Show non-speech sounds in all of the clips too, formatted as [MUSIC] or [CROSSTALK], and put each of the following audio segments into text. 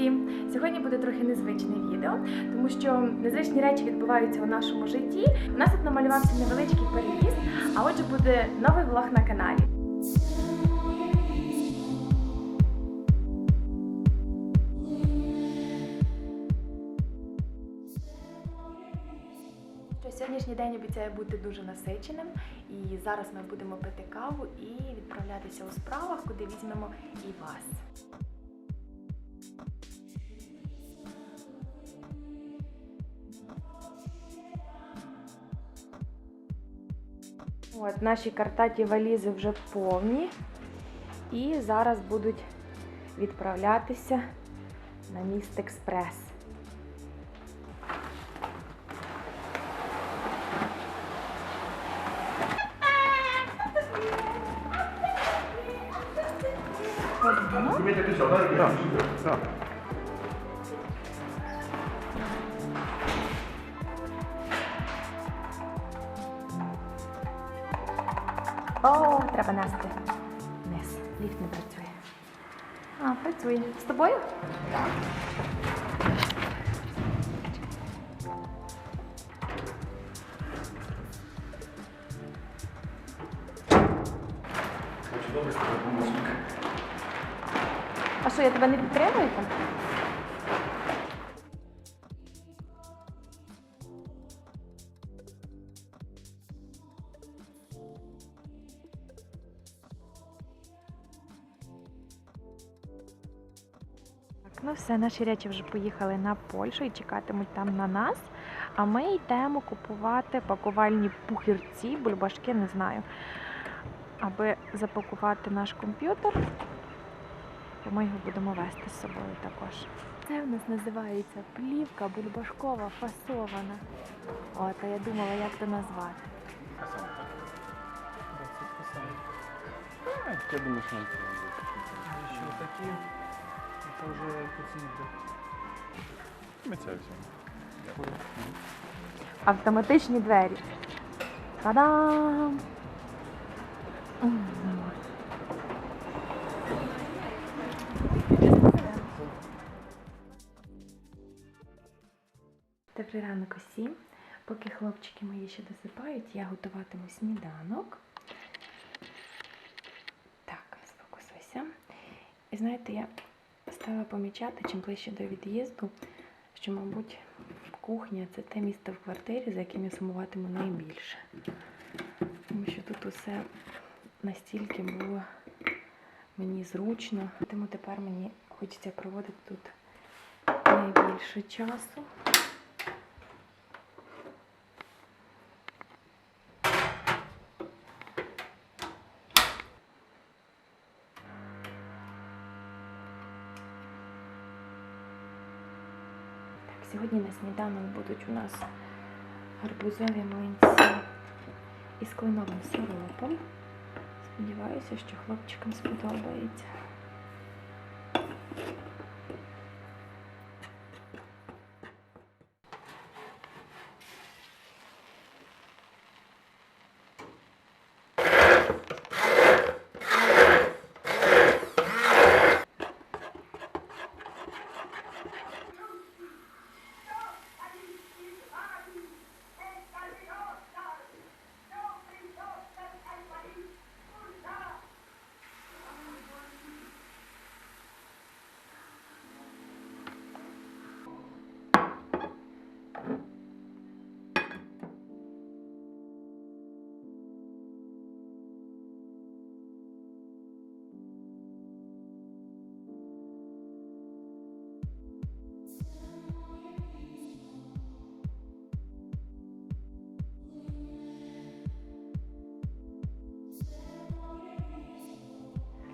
усім! Сьогодні буде трохи незвичне відео, тому що незвичні речі відбуваються у нашому житті. У нас тут намалювався невеличкий переїзд, а отже буде новий влог на каналі. Сьогоднішній день обіцяє бути дуже насиченим, і зараз ми будемо пити каву і відправлятися у справах, куди візьмемо і вас. От, наші картаті валізи вже повні. І зараз будуть відправлятися на міст Експрес. Ходимо. 里 тобою? Помощник. А що, я тебе не підтримую там? Все, наші речі вже поїхали на Польщу і чекатимуть там на нас. А ми йдемо купувати пакувальні пухірці, бульбашки, не знаю, аби запакувати наш комп'ютер то ми його будемо вести з собою також. Це в нас називається плівка бульбашкова фасована. От, а я думала, як це назвати. Я думаю, что Еще такие, это уже пациенты. мы тебя все. Автоматичні двері. Та-дам! М. Добрий ранок усім. Поки хлопчики мої ще досипають, я готуватиму сніданок. Так, сфокусуйся. І знаєте, я стала помічати, чим ближче до від'їзду, що, мабуть, кухня це те місце в квартирі, за яким я сумуватиму найбільше. Тому що тут усе настільки було мені зручно. Тому тепер мені хочеться проводити тут найбільше часу. Сьогодні на сніданок будуть у нас гарбузові млинці із кленовим сиропом. Сподіваюся, що хлопчикам сподобається.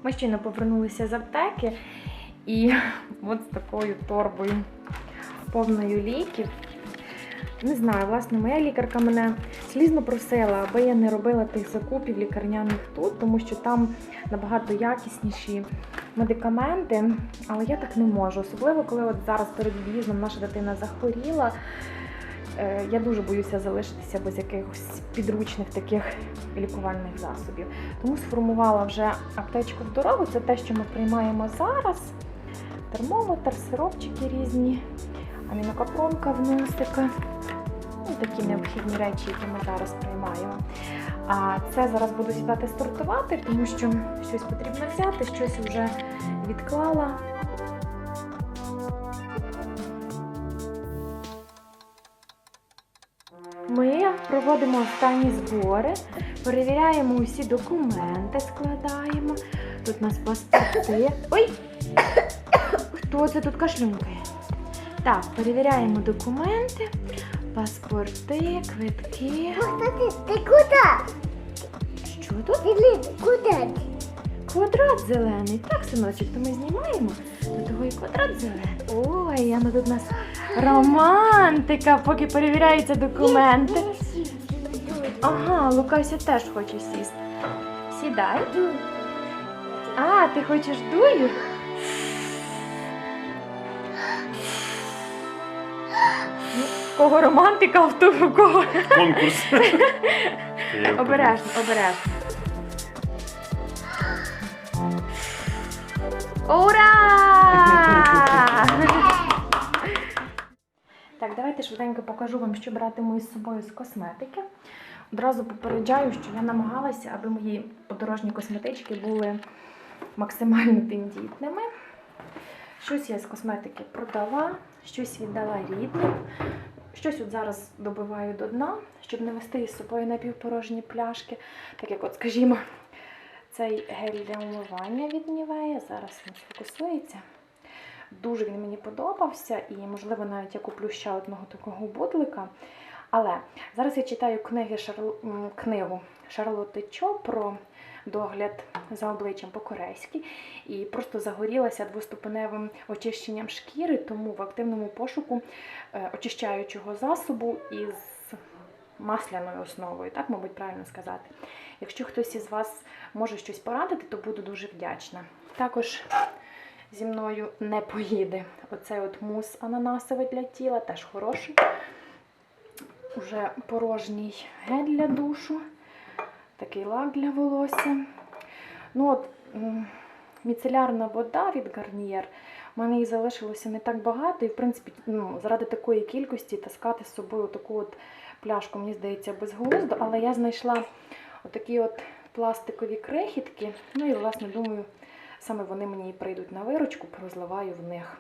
Ми щойно повернулися з аптеки і [LAUGHS] от з такою торбою повною ліків. Не знаю, власне, моя лікарка мене слізно просила, аби я не робила тих закупів лікарняних тут, тому що там набагато якісніші медикаменти, але я так не можу. Особливо, коли от зараз перед від'їздом наша дитина захворіла. Е, Я дуже боюся залишитися без якихось підручних таких лікувальних засобів. Тому сформувала вже аптечку в дорогу. Це те, що ми приймаємо зараз. термометр, сиропчики різні, амінокапронка в носика. Ну, такі необхідні речі, які ми зараз приймаємо. А це зараз буду сідати сортувати, тому що щось потрібно взяти, щось вже відклала. Проводимо останні збори, перевіряємо усі документи, складаємо. Тут у нас паспорти. Ой! Хто це тут кашлюнкає? Так, перевіряємо документи, паспорти, квитки. Кстати, ты куда? Що тут? Ты куда? Квадрат зелений. Так, синочок, то ми знімаємо. До того і квадрат зелений. Ой, Яна, тут у нас романтика, поки перевіряються документи. Ага, Лукася теж хоче сісти. Сідай. А, ти хочеш дую? Ну, в кого романтика, в того в кого. Конкурс. [LAUGHS] Обережно, обережно. Ура! [LAUGHS] Так, давайте швиденько покажу вам, що братиму із собою з косметики. Одразу попереджаю, що я намагалася, аби мої подорожні косметички були максимально тендітними. Щось я з косметики продала, щось віддала рідним. Щось от зараз добиваю до дна, щоб не вести із собою напівпорожні пляшки. Так як, от, скажімо, цей гель для умивання від Нівея зараз він сфокусується. Дуже він мені подобався, і, можливо, навіть я куплю ще одного такого бутлика. Але зараз я читаю книги Шарл... книгу Шарлотти Чо про догляд за обличчям по-корейськи і просто загорілася двоступеневим очищенням шкіри, тому в активному пошуку е, очищаючого засобу із масляною основою, так, мабуть, правильно сказати. Якщо хтось із вас може щось порадити, то буду дуже вдячна. Також зі мною не поїде оцей от мус ананасовий для тіла, теж хороший. Уже порожній гель для душу, такий лак для волосся. Ну от, міцелярна вода від Garnier. У мене її залишилося не так багато, і в принципі, ну, заради такої кількості таскати з собою таку от пляшку, мені здається, безглуздо, але я знайшла отакі от пластикові крихітки. Ну і, власне, думаю, саме вони мені і прийдуть на виручку, порозливаю в них.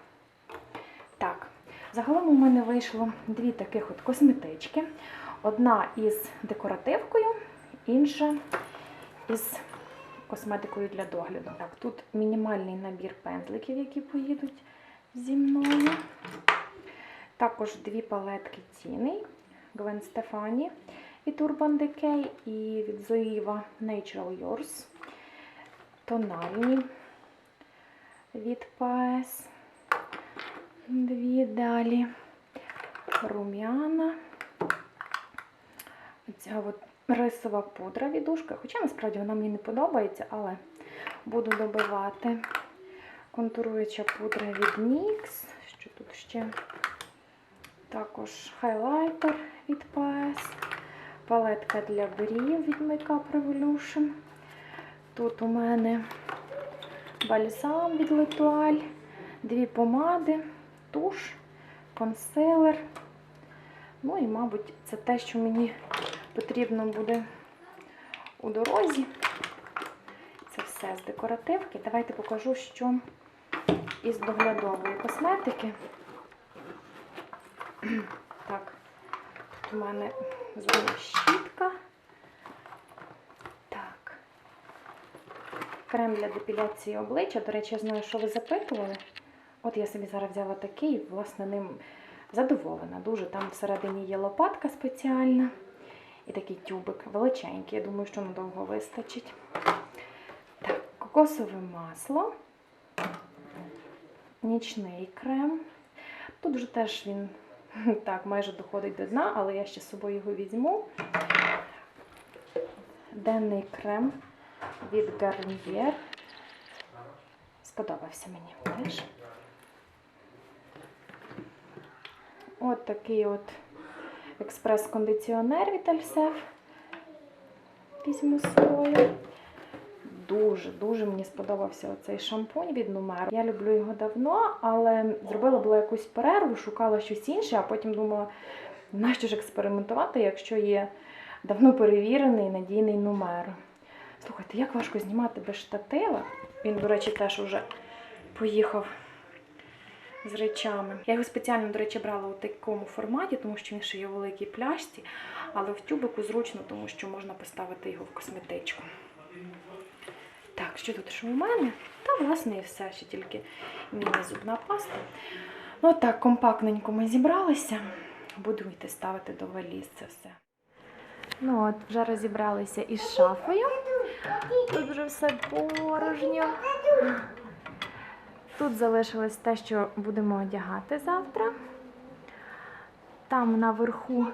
Загалом у мене вийшло дві таких от косметички. Одна із декоративкою, інша із косметикою для догляду. Так, тут мінімальний набір пензликів, які поїдуть зі мною. Також дві палетки тіней Гвен Стефані від Urban Decay і від Zoeva Natural Yours. Тональні від PS. Дві далі. Рум'яна. Ця от рисова пудра від ушка. Хоча насправді вона мені не подобається, але буду добивати. Контуруюча пудра від NYX. Що тут ще? Також хайлайтер від PS. Палетка для брів від Makeup Revolution. Тут у мене бальзам від L'Etoile, дві помади, туш, консилер. Ну і, мабуть, це те, що мені потрібно буде у дорозі. Це все з декоративки. Давайте покажу, що із доглядової косметики. [CLEARS THROAT] Так, тут у мене зубна щітка. Так. Крем для депіляції обличчя. До речі, я знаю, що ви запитували. От я собі зараз взяла такий, власне, ним задоволена. Дуже там всередині є лопатка спеціальна. І такий тюбик величенький. Я думаю, що надовго вистачить. Так, кокосове масло, нічний крем. Тут вже теж він [LAUGHS] так майже доходить до дна, але я ще з собою його візьму. Денний крем від Garnier. Сподобався мені теж. От такий от експрес-кондиціонер від Альсеф. Візьму з дуже-дуже мені сподобався оцей шампунь від Numero. Я люблю його давно, але зробила була якусь перерву, шукала щось інше, а потім думала, нащо ж експериментувати, якщо є давно перевірений надійний Numero. Слухайте, як важко знімати без штатива. Він, до речі, теж уже поїхав з речами. Я його спеціально, до речі, брала у такому форматі, тому що він ще є у великій пляшці, але в тюбику зручно, тому що можна поставити його в косметичку. Так, що тут що у мене? Та, власне, і все, ще тільки міні-зубна паста. Ну, так, компактненько ми зібралися. Буду йти ставити до валіз це все. Ну от, вже розібралися із шафою. Тут вже все порожньо. Тут залишилось те, що будемо одягати завтра. Там наверху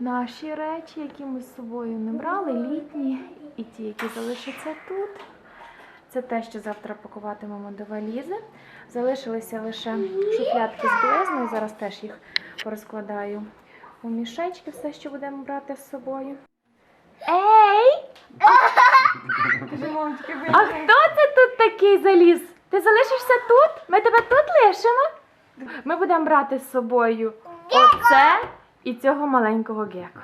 наші речі, які ми з собою не брали, літні, і ті, які залишаться тут. Це те, що завтра пакуватимемо до валізи. Залишилися лише шуфлятки з білизною. Зараз теж їх порозкладаю у мішечки, все, що будемо брати з собою. Ей! А хто це тут такий заліз? Ти залишишся тут? Ми тебе тут лишимо? Ми будемо брати з собою оце і цього маленького геко.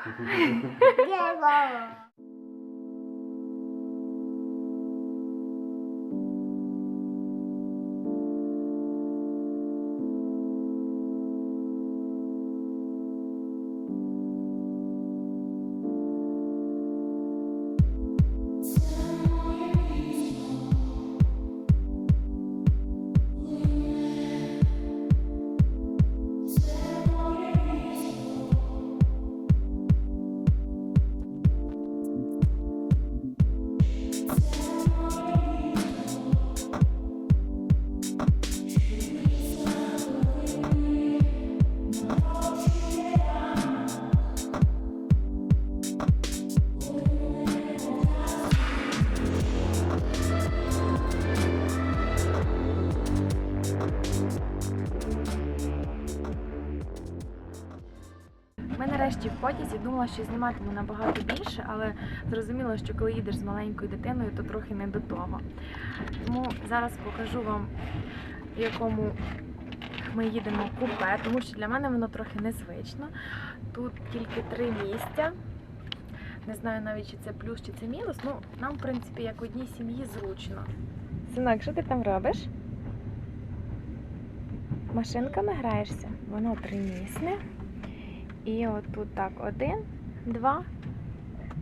Ми нарешті в потязі думала, що зніматиму набагато більше, але зрозуміла, що коли їдеш з маленькою дитиною, то трохи не до того. Тому зараз покажу вам, в якому ми їдемо купе, тому що для мене воно трохи незвично. Тут тільки три місця. Не знаю навіть, чи це плюс, чи це мінус. Ну, нам, в принципі, як одній сім'ї зручно. Синок, що ти там робиш? Машинками граєшся? Воно тримісне. І отут так один, два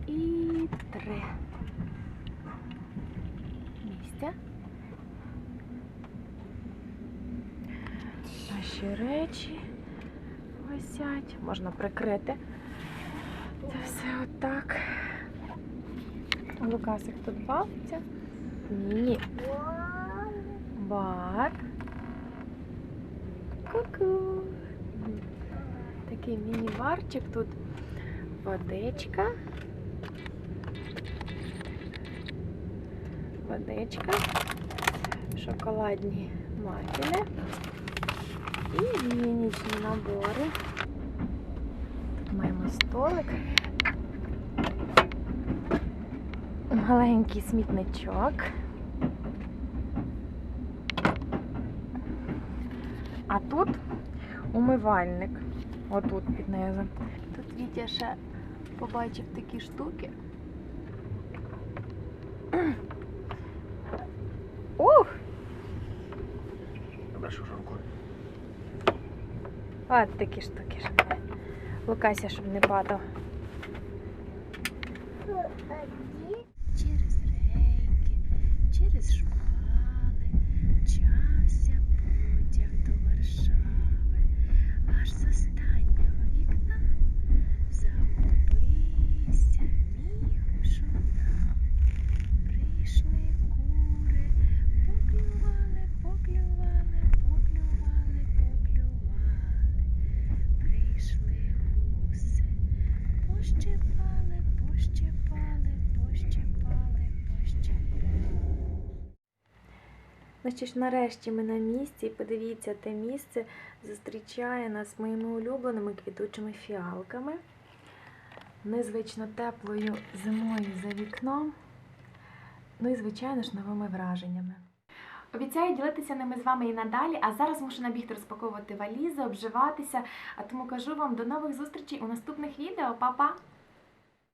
і три. Місця. Наші речі висять. Можна прикрити. Це все отак. Лукасик тут бавиться. Ні. Бар. Ку-ку. Такий міні-барчик, тут водичка. Водичка, шоколадні мафіни і гігієнічні набори. Тут маємо столик. Маленький смітничок. А тут умивальник. Отут під низом. Тут Вітя ще побачив такі штуки. Ух! Добре, що ж рукою. От такі штуки. Лукайся, Лукася, щоб не падав. Ну що ж, нарешті ми на місці, і подивіться, те місце зустрічає нас моїми улюбленими квітучими фіалками. Незвично теплою зимою за вікном. ну і, звичайно ж, новими враженнями. Обіцяю ділитися ними з вами і надалі, а зараз мушу набігти розпаковувати валізи, обживатися. А тому кажу вам до нових зустрічей у наступних відео. Па-па!